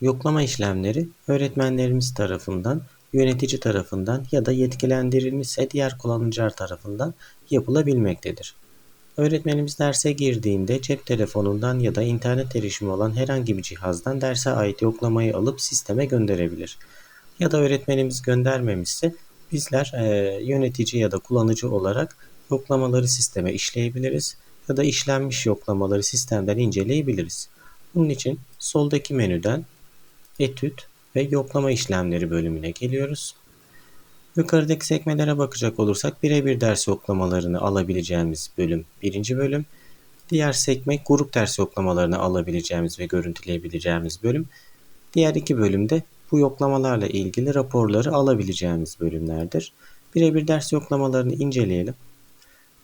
Yoklama işlemleri öğretmenlerimiz tarafından, yönetici tarafından ya da yetkilendirilmişse diğer kullanıcılar tarafından yapılabilmektedir. Öğretmenimiz derse girdiğinde cep telefonundan ya da internet erişimi olan herhangi bir cihazdan derse ait yoklamayı alıp sisteme gönderebilir. Ya da öğretmenimiz göndermemişse bizler e, yönetici ya da kullanıcı olarak yoklamaları sisteme işleyebiliriz ya da işlenmiş yoklamaları sistemden inceleyebiliriz. Bunun için soldaki menüden etüt ve yoklama işlemleri bölümüne geliyoruz. Yukarıdaki sekmelere bakacak olursak birebir ders yoklamalarını alabileceğimiz bölüm birinci bölüm. Diğer sekme grup ders yoklamalarını alabileceğimiz ve görüntüleyebileceğimiz bölüm. Diğer iki bölümde bu yoklamalarla ilgili raporları alabileceğimiz bölümlerdir. Birebir ders yoklamalarını inceleyelim.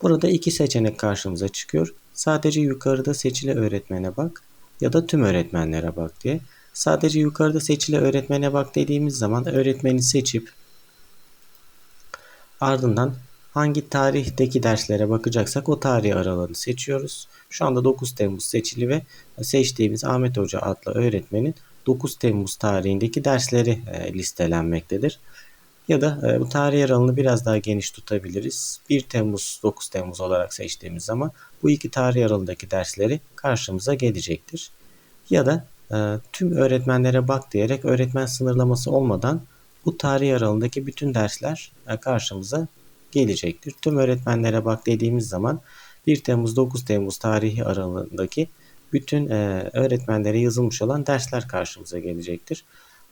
Burada iki seçenek karşımıza çıkıyor. Sadece yukarıda seçili öğretmene bak ya da tüm öğretmenlere bak diye. Sadece yukarıda seçili öğretmene bak dediğimiz zaman öğretmeni seçip ardından hangi tarihteki derslere bakacaksak o tarih aralığını seçiyoruz. Şu anda 9 Temmuz seçili ve seçtiğimiz Ahmet Hoca adlı öğretmenin 9 Temmuz tarihindeki dersleri e, listelenmektedir. Ya da e, bu tarih aralığını biraz daha geniş tutabiliriz. 1 Temmuz 9 Temmuz olarak seçtiğimiz zaman bu iki tarih aralığındaki dersleri karşımıza gelecektir. Ya da tüm öğretmenlere bak diyerek öğretmen sınırlaması olmadan bu tarih aralığındaki bütün dersler e, karşımıza gelecektir. Tüm öğretmenlere bak dediğimiz zaman 1 Temmuz 9 Temmuz tarihi aralığındaki bütün e, öğretmenlere yazılmış olan dersler karşımıza gelecektir.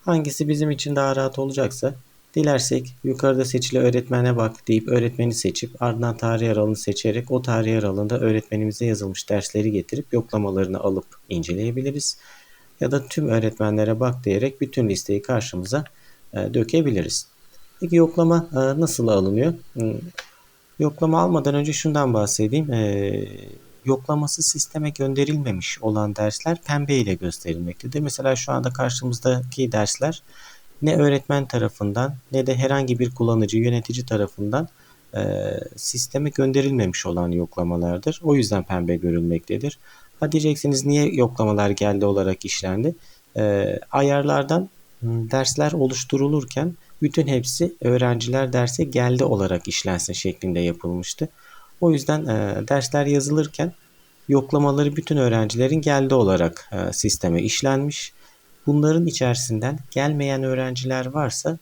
Hangisi bizim için daha rahat olacaksa dilersek yukarıda seçili öğretmene bak deyip öğretmeni seçip ardından tarih aralığını seçerek o tarih aralığında öğretmenimize yazılmış dersleri getirip yoklamalarını alıp inceleyebiliriz. Ya da tüm öğretmenlere bak diyerek bütün listeyi karşımıza e, dökebiliriz. Peki yoklama e, nasıl alınıyor? Yoklama almadan önce şundan bahsedeyim. E, yoklaması sisteme gönderilmemiş olan dersler pembe ile gösterilmektedir. Mesela şu anda karşımızdaki dersler ne öğretmen tarafından ne de herhangi bir kullanıcı yönetici tarafından e, sisteme gönderilmemiş olan yoklamalardır. O yüzden pembe görülmektedir. Ha diyeceksiniz niye yoklamalar geldi olarak işlendi? E, ayarlardan dersler oluşturulurken bütün hepsi öğrenciler derse geldi olarak işlensin şeklinde yapılmıştı. O yüzden e, dersler yazılırken yoklamaları bütün öğrencilerin geldi olarak e, sisteme işlenmiş. Bunların içerisinden gelmeyen öğrenciler varsa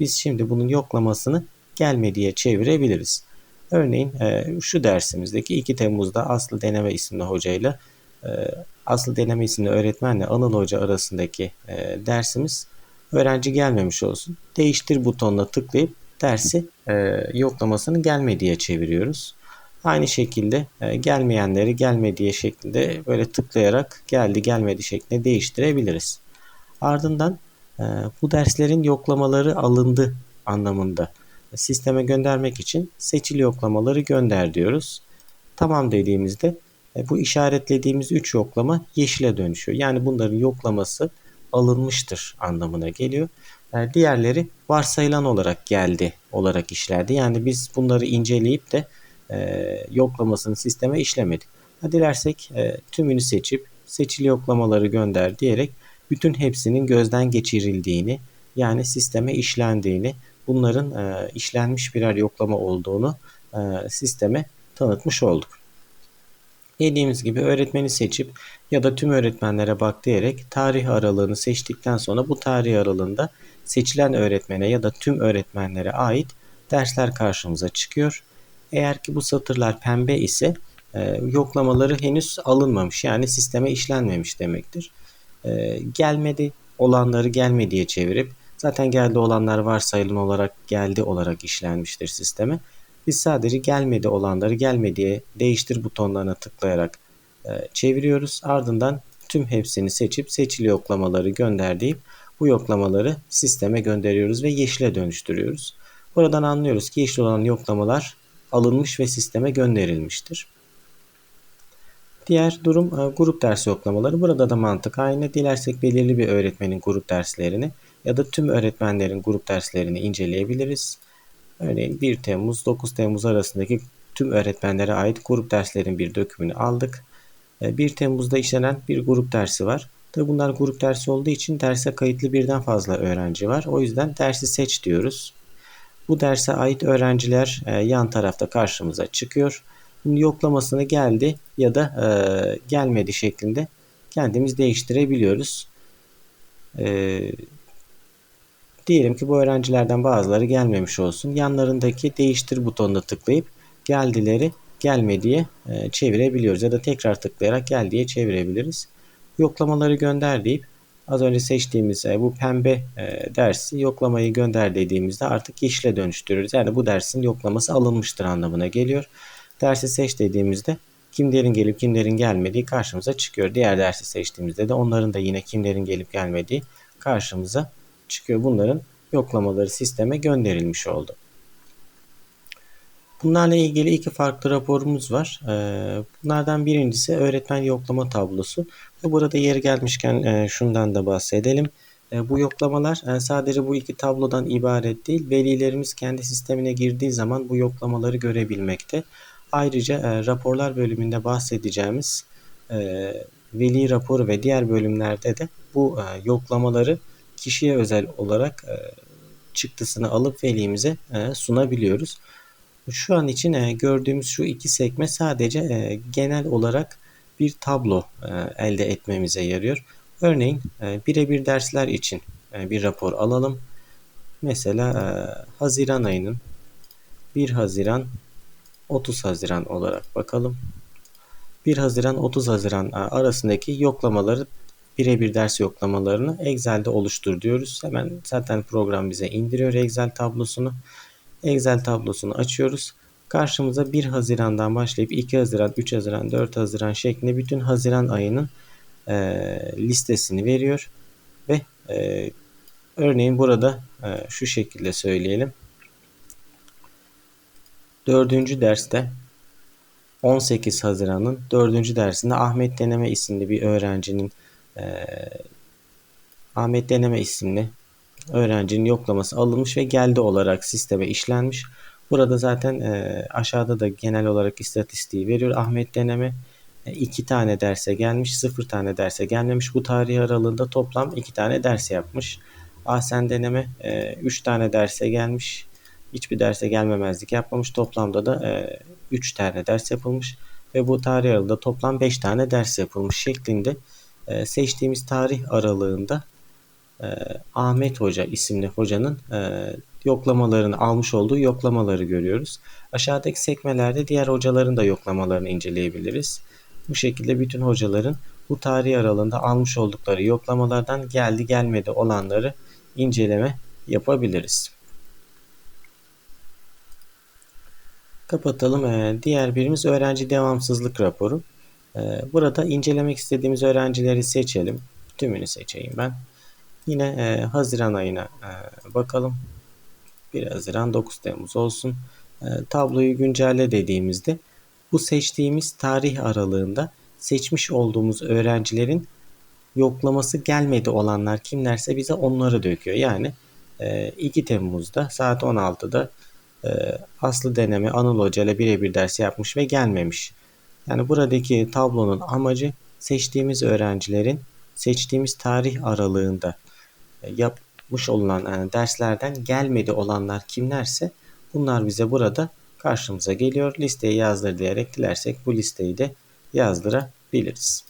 biz şimdi bunun yoklamasını gelmediye çevirebiliriz. Örneğin e, şu dersimizdeki 2 Temmuz'da Aslı Deneme isimli hocayla e, Aslı Deneme isimli öğretmenle Anıl Hoca arasındaki e, dersimiz öğrenci gelmemiş olsun. Değiştir butonuna tıklayıp dersi e, yoklamasını gelmediye çeviriyoruz. Aynı şekilde e, gelmeyenleri gelmediği şeklinde böyle tıklayarak geldi gelmedi şeklinde değiştirebiliriz. Ardından bu derslerin yoklamaları alındı anlamında sisteme göndermek için seçili yoklamaları gönder diyoruz. Tamam dediğimizde bu işaretlediğimiz 3 yoklama yeşile dönüşüyor. Yani bunların yoklaması alınmıştır anlamına geliyor. Yani diğerleri varsayılan olarak geldi olarak işlerdi. Yani biz bunları inceleyip de e, yoklamasını sisteme işlemedik. Dilersek e, tümünü seçip seçili yoklamaları gönder diyerek bütün hepsinin gözden geçirildiğini yani sisteme işlendiğini bunların e, işlenmiş birer yoklama olduğunu e, sisteme tanıtmış olduk. Dediğimiz gibi öğretmeni seçip ya da tüm öğretmenlere bak diyerek tarih aralığını seçtikten sonra bu tarih aralığında seçilen öğretmene ya da tüm öğretmenlere ait dersler karşımıza çıkıyor. Eğer ki bu satırlar pembe ise e, yoklamaları henüz alınmamış yani sisteme işlenmemiş demektir. E, gelmedi olanları gelmediye çevirip zaten geldi olanlar varsayılan olarak geldi olarak işlenmiştir sisteme. Biz sadece gelmedi olanları gelmediye değiştir butonlarına tıklayarak e, çeviriyoruz. Ardından tüm hepsini seçip seçili yoklamaları gönder deyip bu yoklamaları sisteme gönderiyoruz ve yeşile dönüştürüyoruz. Buradan anlıyoruz ki yeşil olan yoklamalar alınmış ve sisteme gönderilmiştir. Diğer durum e, grup ders yoklamaları. Burada da mantık aynı. Dilersek belirli bir öğretmenin grup derslerini ya da tüm öğretmenlerin grup derslerini inceleyebiliriz. Örneğin 1 Temmuz 9 Temmuz arasındaki tüm öğretmenlere ait grup derslerin bir dökümünü aldık. 1 e, Temmuz'da işlenen bir grup dersi var. Tabi bunlar grup dersi olduğu için derse kayıtlı birden fazla öğrenci var. O yüzden dersi seç diyoruz. Bu derse ait öğrenciler e, yan tarafta karşımıza çıkıyor. Bunun yoklamasını geldi ya da e, gelmedi şeklinde kendimiz değiştirebiliyoruz. E, diyelim ki bu öğrencilerden bazıları gelmemiş olsun. Yanlarındaki değiştir butonuna tıklayıp geldileri gelmediye e, çevirebiliyoruz ya da tekrar tıklayarak gel diye çevirebiliriz. Yoklamaları gönder deyip az önce seçtiğimiz e, bu pembe e, dersi yoklamayı gönder dediğimizde artık yeşile dönüştürürüz. Yani bu dersin yoklaması alınmıştır anlamına geliyor. Dersi seç dediğimizde kimlerin gelip kimlerin gelmediği karşımıza çıkıyor. Diğer dersi seçtiğimizde de onların da yine kimlerin gelip gelmediği karşımıza çıkıyor. Bunların yoklamaları sisteme gönderilmiş oldu. Bunlarla ilgili iki farklı raporumuz var. Ee, bunlardan birincisi öğretmen yoklama tablosu. Burada yeri gelmişken e, şundan da bahsedelim. E, bu yoklamalar e, sadece bu iki tablodan ibaret değil. Velilerimiz kendi sistemine girdiği zaman bu yoklamaları görebilmekte. Ayrıca raporlar bölümünde bahsedeceğimiz veli raporu ve diğer bölümlerde de bu yoklamaları kişiye özel olarak çıktısını alıp velimize sunabiliyoruz. Şu an için e, gördüğümüz şu iki sekme sadece e, genel olarak bir tablo e, elde etmemize yarıyor. Örneğin e, birebir dersler için e, bir rapor alalım. Mesela e, Haziran ayının 1 Haziran 30 Haziran olarak bakalım. 1 Haziran 30 Haziran arasındaki yoklamaları birebir ders yoklamalarını Excel'de oluştur diyoruz. Hemen zaten program bize indiriyor Excel tablosunu. Excel tablosunu açıyoruz. Karşımıza 1 Haziran'dan başlayıp 2 Haziran, 3 Haziran, 4 Haziran şeklinde bütün Haziran ayının e, listesini veriyor. Ve e, örneğin burada e, şu şekilde söyleyelim. Dördüncü derste 18 Haziran'ın dördüncü dersinde Ahmet Deneme isimli bir öğrencinin e, Ahmet Deneme isimli öğrencinin yoklaması alınmış ve geldi olarak sisteme işlenmiş. Burada zaten e, aşağıda da genel olarak istatistiği veriyor. Ahmet deneme e, iki tane derse gelmiş, sıfır tane derse gelmemiş. Bu tarih aralığında toplam iki tane ders yapmış. Ahsen deneme e, üç tane derse gelmiş. Hiçbir derse gelmemezlik yapmamış. Toplamda da e, üç tane ders yapılmış. Ve bu tarih aralığında toplam beş tane ders yapılmış şeklinde e, seçtiğimiz tarih aralığında e, Ahmet Hoca isimli hocanın e, yoklamalarını almış olduğu yoklamaları görüyoruz. Aşağıdaki sekmelerde diğer hocaların da yoklamalarını inceleyebiliriz. Bu şekilde bütün hocaların bu tarih aralığında almış oldukları yoklamalardan geldi gelmedi olanları inceleme yapabiliriz. Kapatalım. E, diğer birimiz öğrenci devamsızlık raporu. E, burada incelemek istediğimiz öğrencileri seçelim. Tümünü seçeyim ben. Yine e, Haziran ayına e, bakalım. 1 Haziran 9 Temmuz olsun. E, tabloyu güncelle dediğimizde bu seçtiğimiz tarih aralığında seçmiş olduğumuz öğrencilerin yoklaması gelmedi olanlar kimlerse bize onları döküyor. Yani e, 2 Temmuz'da saat 16'da e, Aslı deneme Anıl Hoca ile birebir ders yapmış ve gelmemiş. Yani buradaki tablonun amacı seçtiğimiz öğrencilerin seçtiğimiz tarih aralığında yapmış olunan yani derslerden gelmedi olanlar kimlerse bunlar bize burada karşımıza geliyor. Listeyi yazdır diyerek dilersek bu listeyi de yazdırabiliriz.